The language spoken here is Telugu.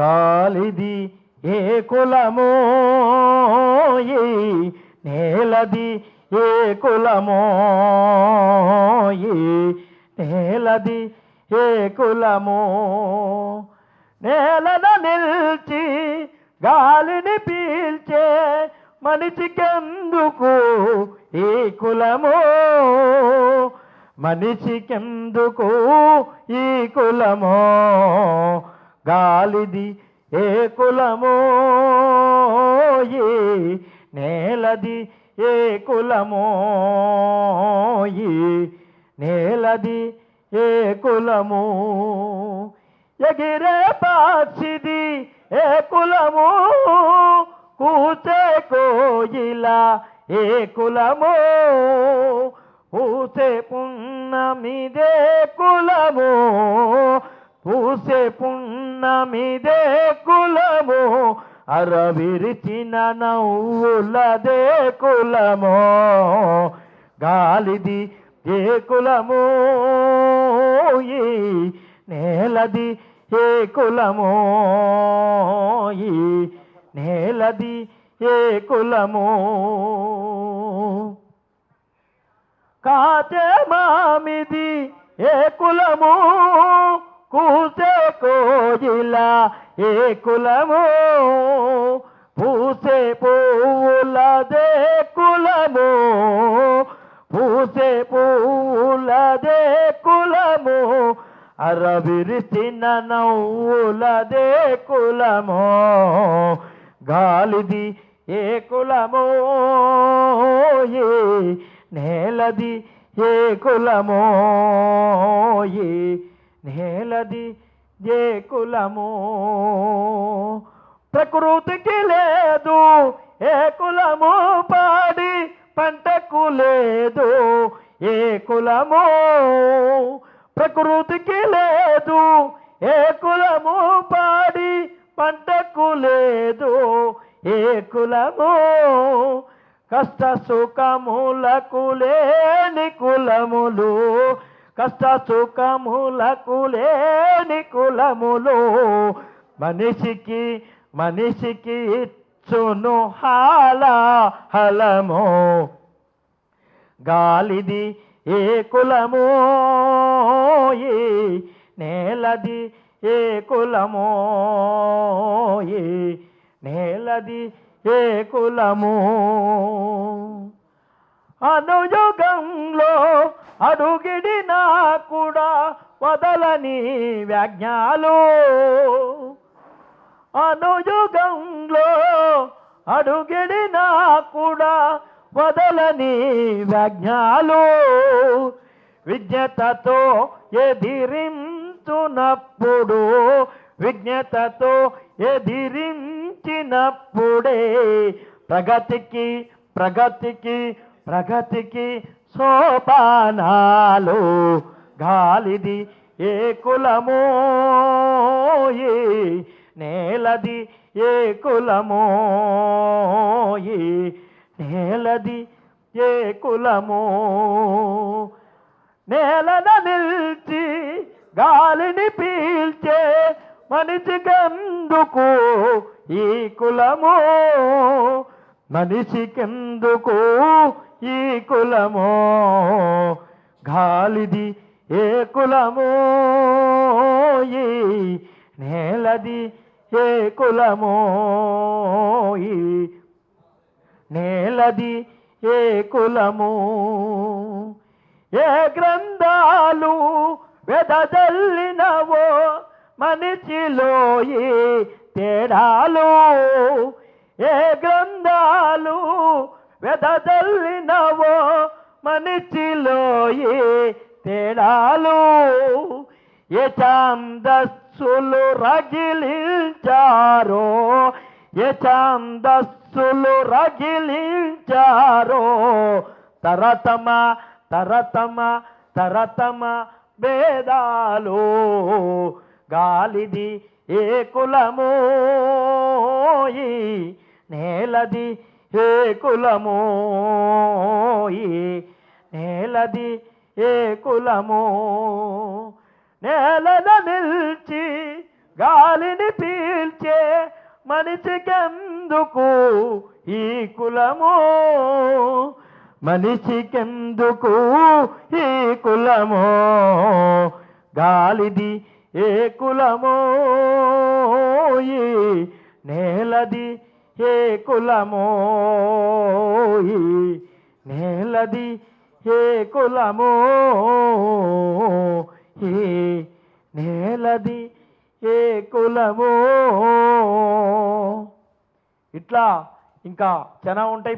గాలిది ఏ కులమో? నేలది ఏ కులమో? ఈ నేలది ఏ కులమో? నేలన నిల్చి గాలిని పీల్చే మనిషికెందుకు ఈ కులమో? మనిషికెందుకు ఈ కులము? గాలిది ఏ కులమో? ఈ నేలది ఏ కులమో? ఈ నేలది ఏ కులము? ఎగిరే పక్షిది ఏ కులము? కూచే కోయిల ఏ కులము? పూసే పున్నమిదే కులము? పూసే పున్న పున్నమిదే కులము అరవిరిచిన నవ్వులదే కులము. గాలిది ఏ కులము? ఈ నేలది ఏ కులము? ఈ నేలది ఏ కులము? కాచే మామిది ఏ కులము? కూసే కోయిల ఏ కులము? పూసే పువ్వులదే కులము? పూసే పువ్వులదే కులము? అరవిరిసిన నవ్వులదే కులము? గాలిది ఏ కులము? ఏ నేలది ఏ కులము? ఏ నేలది ఏ కులము? ప్రకృతికి లేదు ఏ కులము? పాడి పంటకు లేదు ఏ కులము? ప్రకృతికి లేదు ఏ కులము? పాడి పంటకు లేదు ఏ కులము? కష్ట సుఖములకు లేని కులములు కష్ట సుఖములకు లేని కులములు. మనిషికి మనిషికి ఇచ్చును హాల హలము. గాలిది ఏ కులము? ఈ నేలది ఏ కులము? ఈ నేలది ఏ కులము? అనుయుగంలో అడుగిడినా కూడా వదలని వ్యాజ్ఞాలు. అనుయుగంలో అడుగిడినా కూడా వదలని వ్యాజ్ఞాలు. విజ్ఞతతో ఎదిరించునప్పుడు విజ్ఞతతో ఎదిరించినప్పుడే ప్రగతికి ప్రగతికి ప్రగతికి సోపానాలు గాలిది ఏ కులము? నేలది ఏ కులము? నేలది ఏ కులము? నేలన నిల్చి గాలిని పీల్చే మనిషికెందుకు ఈ కులము? మనిషికెందుకు ఈ కులము గాలిది ఏ కులము ఈ నేలది ఏ కులము ఈ నేలది ఏ కులము. ఏ గ్రంథాలు వెదజల్లినవో మనిషిలో ఈ తేడాలు. ఏ గ్రంథాలు వెదజల్లినవో మనిషిలో తేడాలు. ఏ ఛాందస్సులు రగిలించారో ఏ ఛాందస్సులు రగిలించారో. తరతమ తరతమ తరతమ భేదాలు గాలిది ఏ కులము నేలది ఏ కులము ఈ నేలది ఏ కులము నేలన నిల్చి గాలిని పీల్చే మనిషికెందుకు ఈ కులము? మనిషికెందుకు ఈ కులము? గాలిది ఏ కులమో? ఈ నేలది ఏ కులమో నేలది ఏ కులమో నేలది ఏ కులమో. ఇట్లా ఇంకా చాలా ఉంటాయి